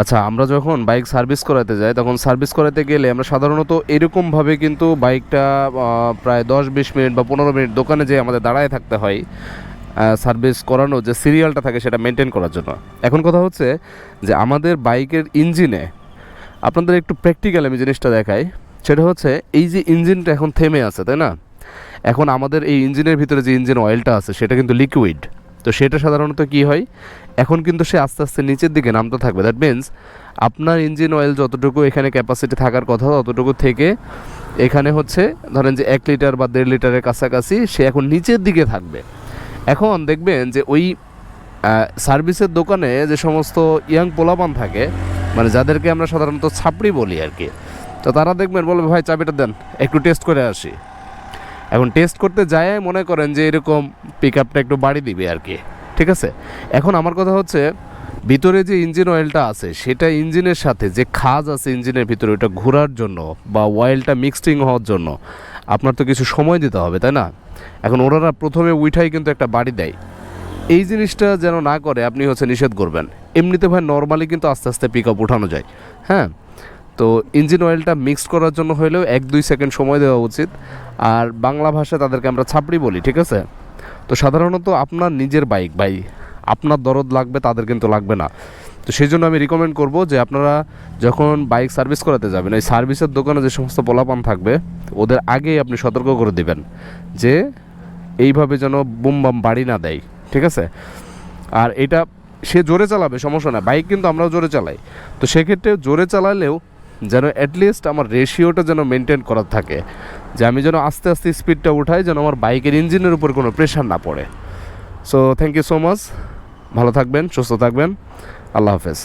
আচ্ছা আমরা যখন বাইক সার্ভিস করাতে যাই, তখন সার্ভিস করাতে গেলে আমরা সাধারণত এরকমভাবে কিন্তু বাইকটা প্রায় দশ বিশ মিনিট বা পনেরো মিনিট দোকানে যেয়ে আমাদের দাঁড়ায় থাকতে হয় সার্ভিস করানো যে সিরিয়ালটা থাকে সেটা মেনটেন করার জন্য। এখন কথা হচ্ছে যে আমাদের বাইকের ইঞ্জিনে আপনাদের একটু প্র্যাকটিক্যাল আমি জিনিসটা দেখাই। সেটা হচ্ছে এই যে ইঞ্জিনটা এখন থেমে আছে, তাই না? এখন আমাদের এই ইঞ্জিনের ভিতরে যে ইঞ্জিন অয়েলটা আছে, সেটা কিন্তু লিকুইড তো সেটা সাধারণত কি হয়? এখন কিন্তু সে আস্তে আস্তে নিচের দিকে নামতে থাকবে। দ্যাট মিন্স আপনার ইঞ্জিন অয়েল যতটুকু এখানে ক্যাপাসিটি থাকার কথা, ততটুকু থেকে এখানে হচ্ছে ধরেন যে এক লিটার বা দেড় লিটারের কাছাকাছি সে এখন নিচের দিকে থাকবে। এখন দেখবেন যে ওই সার্ভিসের দোকানে যে সমস্ত ইয়াং পোলাপান থাকে মানে যাদেরকে আমরা সাধারণত ছাপড়ি বলি আর কি, তো তারা দেখবেন বলবে, ভাই, চাবিটা দেন, একটু টেস্ট করে আসি। এখন টেস্ট করতে যায় মনে করেন যে এরকম পিক আপটা একটু বাড়ি দিবে আর কি, ঠিক আছে? এখন আমার কথা হচ্ছে, ভিতরে যে ইঞ্জিন অয়েলটা আছে, সেটা ইঞ্জিনের সাথে যে খাজ আছে ইঞ্জিনের ভিতরে, ওটা ঘোরার জন্য বা অয়েলটা মিক্সিং হওয়ার জন্য আপনার তো কিছু সময় দিতে হবে, তাই না? এখন ওনারা প্রথমে উইঠাই কিন্তু একটা বাড়ি দেয়। এই জিনিসটা যেন না করে, আপনি হচ্ছে নিষেধ করবেন। এমনিতে ভাই নর্মালি কিন্তু আস্তে আস্তে পিক আপ উঠানো যায় হ্যাঁ? তো ইঞ্জিন অয়েলটা মিক্সড করার জন্য হলেও এক দুই সেকেন্ড সময় দেওয়া উচিত। আর বাংলা ভাষায় তাদেরকে আমরা ছাপড়ি বলি, ঠিক আছে? তো সাধারণত আপনার নিজের বাইক ভাই। আপনার দরদ লাগবে, তাদের কিন্তু লাগবে না। তো সেই জন্য আমি রিকমেন্ড করব যে আপনারা যখন বাইক সার্ভিস করাতে যাবেন এই সার্ভিসের দোকানে যে সমস্ত পোলাপান থাকবে, ওদের আগেই আপনি সতর্ক করে দিবেন যে এইভাবে যেন বুম বাম বাড়ি না দেয়, ঠিক আছে? আর এটা সে জোরে চালাবে, সমস্যা না বাইক কিন্তু আমরাও জোরে চালাই। তো সেক্ষেত্রে জোরে চালালেও যেন অ্যাটলিস্ট আমার রেশিওটা যেন মেনটেন করা থাকে, যে আমি যেন আস্তে আস্তে স্পিডটা উঠাই, যেন আমার বাইকের ইঞ্জিনের উপর কোনো প্রেশার না পড়ে। So thank you so much ভালো থাকবেন, সুস্থ থাকবেন। আল্লাহ হাফেজ।